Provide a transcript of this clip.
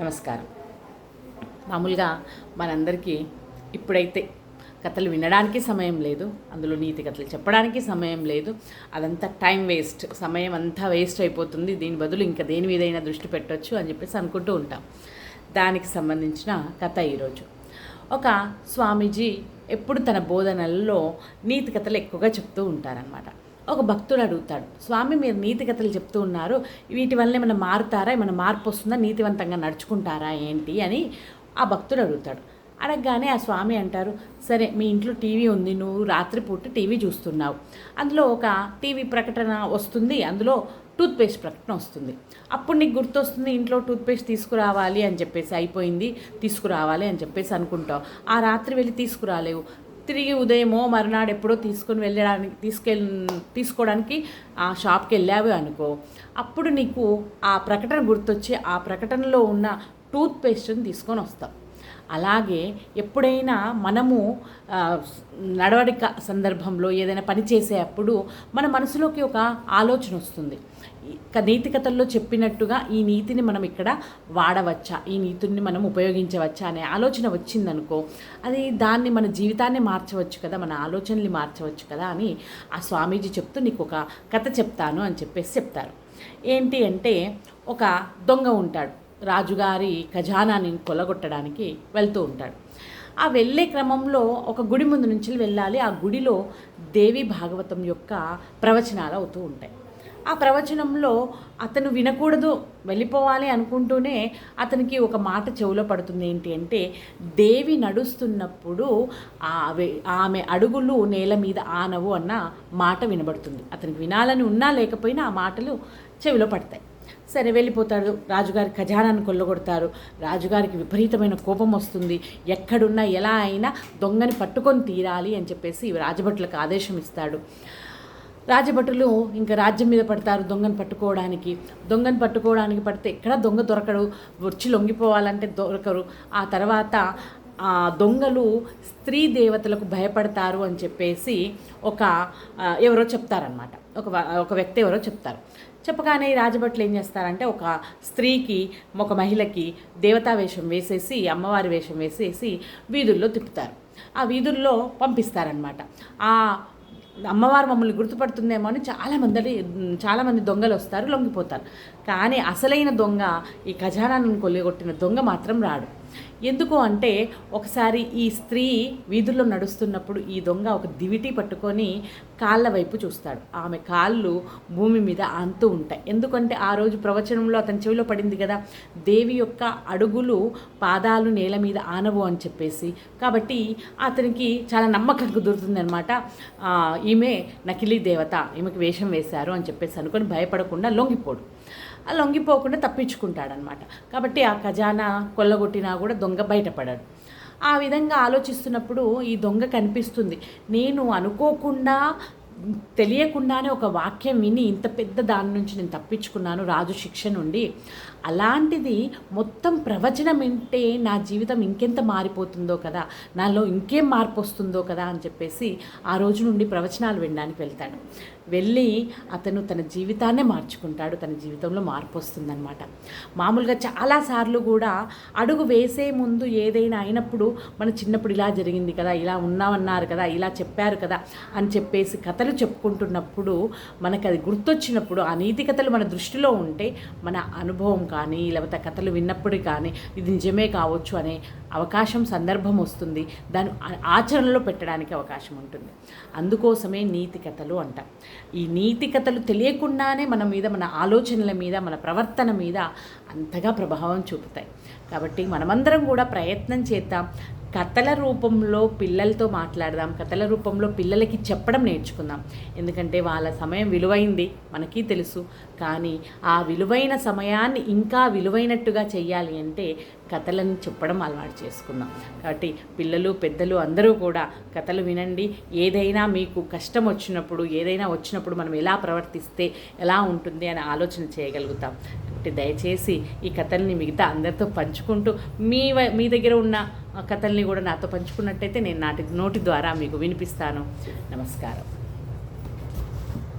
నమస్కారం. మామూలుగా మనందరికీ ఇప్పుడైతే కథలు వినడానికి సమయం లేదు అందులో నీతి కథలు చెప్పడానికి సమయం లేదు అదంతా టైం వేస్ట్ సమయం అంతా వేస్ట్ అయిపోతుంది దీని బదులు ఇంకా దేని మీదైనా దృష్టి పెట్టొచ్చు అని చెప్పేసి అనుకుంటూ ఉంటాం. దానికి సంబంధించిన కథ ఈరోజు. ఒక స్వామీజీ ఎప్పుడు తన బోధనల్లో నీతి కథలు ఎక్కువగా చెప్తూ ఉంటారనమాట ఒక భక్తుడు అడుగుతాడు స్వామి మీరు నీతి కథలు చెప్తూ ఉన్నారు వీటి వల్ల ఏమైనా మారుతారా? ఏమైనా మార్పు వస్తుందా? నీతివంతంగా నడుచుకుంటారా? ఏంటి? అని ఆ భక్తుడు అడుగుతాడు. అడగగానే ఆ స్వామి అంటారు సరే మీ ఇంట్లో టీవీ ఉంది నువ్వు రాత్రిపూట టీవీ చూస్తున్నావు. అందులో ఒక టీవీ ప్రకటన వస్తుంది అందులో టూత్పేస్ట్ ప్రకటన వస్తుంది. అప్పుడు నీకు గుర్తొస్తుంది ఇంట్లో టూత్పేస్ట్ తీసుకురావాలి అని చెప్పేసి అయిపోయింది తీసుకురావాలి అని చెప్పేసి అనుకుంటావు. ఆ రాత్రి వెళ్ళి తీసుకురాలేవు. తిరిగి ఉదయమో మరునాడు ఎప్పుడో తీసుకొని వెళ్ళడానికి తీసుకెళ్ తీసుకోవడానికి ఆ షాప్కి వెళ్ళావు అనుకో అప్పుడు నీకు ఆ ప్రకటన గుర్తొచ్చి ఆ ప్రకటనలో ఉన్న టూత్పేస్ట్ని తీసుకొని వస్తావు. అలాగే ఎప్పుడైనా మనము నడవడిక సందర్భంలో ఏదైనా పని చేసేటప్పుడు మన మనసులోకి ఒక ఆలోచన వస్తుంది. నీతికతల్లో చెప్పినట్టుగా ఈ నీతిని మనం ఇక్కడ వాడవచ్చా? ఈ నీతిని మనం ఉపయోగించవచ్చా? అనే ఆలోచన వచ్చిందనుకో అది దాన్ని మన జీవితాన్ని మార్చవచ్చు కదా మన ఆలోచనల్ని మార్చవచ్చు కదా అని ఆ స్వామీజీ చెప్తూ నీకు ఒక కథ చెప్తాను అని చెప్పేసి చెప్తారు. ఏంటి అంటే ఒక దొంగ ఉంటాడు. రాజుగారి ఖజానాని కొలగొట్టడానికి వెళ్తూ ఉంటాడు. ఆ వెళ్ళే క్రమంలో ఒక గుడి ముందు నుంచి వెళ్ళాలి. ఆ గుడిలో దేవి భాగవతం యొక్క ప్రవచనాలు అవుతూ ఉంటాయి. ఆ ప్రవచనంలో అతను వినకూడదు వెళ్ళిపోవాలి అనుకుంటూనే అతనికి ఒక మాట చెవులో పడుతుంది ఏంటి అంటే దేవి నడుస్తున్నప్పుడు ఆమె అడుగులు నేల మీద ఆనవు అన్న మాట వినబడుతుంది. అతనికి వినాలని ఉన్నా లేకపోయినా ఆ మాటలు చెవిలో పడతాయి. సరే వెళ్ళిపోతాడు. రాజుగారి ఖజానాను కొల్లగొడతారు. రాజుగారికి విపరీతమైన కోపం వస్తుంది. ఎక్కడున్నా ఎలా అయినా దొంగని పట్టుకొని తీరాలి అని చెప్పేసి రాజభట్లకు ఆదేశం ఇస్తాడు. రాజభటులు ఇంకా రాజ్యం మీద పడతారు దొంగను పట్టుకోవడానికి. దొంగను పట్టుకోవడానికి పడితే ఎక్కడ దొంగ దొరకడు. వచ్చి లొంగిపోవాలంటే దొరకరు. ఆ తర్వాత ఆ దొంగలు స్త్రీ దేవతలకు భయపడతారు అని చెప్పేసి ఒక ఎవరో చెప్తారనమాట ఒక ఒక వ్యక్తి ఎవరో చెప్తారు. చెప్పగానే రాజభట్లు ఏం చేస్తారంటే ఒక స్త్రీకి ఒక మహిళకి దేవతా వేషం వేసేసి అమ్మవారి వేషం వేసేసి వీధుల్లో తిప్పుతారు. ఆ వీధుల్లో పంపిస్తారనమాట ఆ అమ్మవారు మమ్మల్ని గుర్తుపడుతుందేమో అని చాలామంది చాలామంది దొంగలు వస్తారు లొంగిపోతారు. కానీ అసలైన దొంగ ఈ ఖజానాను కొల్లగొట్టిన దొంగ మాత్రం రాడు. ఎందుకు అంటే ఒకసారి ఈ స్త్రీ వీధుల్లో నడుస్తున్నప్పుడు ఈ దొంగ ఒక దివిటి పట్టుకొని కాళ్ళ వైపు చూస్తాడు. ఆమె కాళ్ళు భూమి మీద అంతూ ఉంటాయి. ఎందుకంటే ఆ రోజు ప్రవచనంలో అతని చెవిలో పడింది కదా దేవి యొక్క అడుగులు పాదాలు నేల మీద ఆనవు అని చెప్పేసి. కాబట్టి అతనికి చాలా నమ్మకం కుదురుతుంది అనమాట ఈమె నకిలీ దేవత ఈమెకి వేషం వేశారు అని చెప్పేసి అనుకొని భయపడకుండా లొంగిపోడు. లొంగిపోకుండా తప్పించుకుంటాడనమాట. కాబట్టి ఆ ఖజానా కొల్లగొట్టినా కూడా దొంగ బయటపడాడు. ఆ విధంగా ఆలోచిస్తున్నప్పుడు ఈ దొంగ కనిపిస్తుంది. నేను అనుకోకుండా తెలియకుండానే ఒక వాక్యం విని ఇంత పెద్ద దాని నుంచి నేను తప్పించుకున్నాను రాజు శిక్ష నుండి. అలాంటిది మొత్తం ప్రవచనం వింటే నా జీవితం ఇంకెంత మారిపోతుందో కదా నాలో ఇంకేం మార్పు వస్తుందో కదా అని చెప్పేసి ఆ రోజు నుండి ప్రవచనాలు వినడానికి వెళ్తాడు వెళ్ళి అతను తన జీవితాన్నే మార్చుకుంటాడు తన జీవితంలో మార్పు వస్తుందన్నమాట. మామూలుగా చాలాసార్లు కూడా అడుగు వేసే ముందు ఏదైనా అయినప్పుడు మన చిన్నప్పుడు ఇలా జరిగింది కదా ఇలా ఉన్నామన్నారు కదా ఇలా చెప్పారు కదా అని చెప్పేసి కథలు చెప్పుకుంటున్నప్పుడు మనకు అది గుర్తొచ్చినప్పుడు ఆ నీతి కథలు మన దృష్టిలో ఉంటే మన అనుభవం కానీ లేకపోతే కథలు విన్నప్పుడు కానీ ఇది నిజమే కావచ్చు అనే అవకాశం సందర్భం వస్తుంది. దాని ఆచరణలో పెట్టడానికి అవకాశం ఉంటుంది. అందుకోసమే నీతి కథలు అంటాం. ఈ నీతి కథలు తెలియకుండానే మన మీద మన ఆలోచనల మీద మన ప్రవర్తన మీద అంతగా ప్రభావం చూపుతాయి. కాబట్టి మనమందరం కూడా ప్రయత్నం చేద్దాం. కథల రూపంలో పిల్లలతో మాట్లాడదాం కథల రూపంలో పిల్లలకి చెప్పడం నేర్చుకుందాం. ఎందుకంటే వాళ్ళ సమయం విలువైంది మనకి తెలుసు. కానీ ఆ విలువైన సమయాన్ని ఇంకా విలువైనట్టుగా చేయాలి అంటే కథలను చెప్పడం అలవాటు చేసుకుందాం. కాబట్టి పిల్లలు పెద్దలు అందరూ కూడా కథలు వినండి. ఏదైనా మీకు కష్టం వచ్చినప్పుడు ఏదైనా వచ్చినప్పుడు మనం ఎలా ప్రవర్తిస్తే ఎలా ఉంటుంది అని ఆలోచన చేయగలుగుతాం. కాబట్టి దయచేసి ఈ కథల్ని మిగతా అందరితో పంచుకుంటూ మీ వ- మీ దగ్గర ఉన్న కథల్ని కూడా నాతో పంచుకున్నట్టయితే నేను నాటి నోటి ద్వారా మీకు వినిపిస్తాను. నమస్కారం.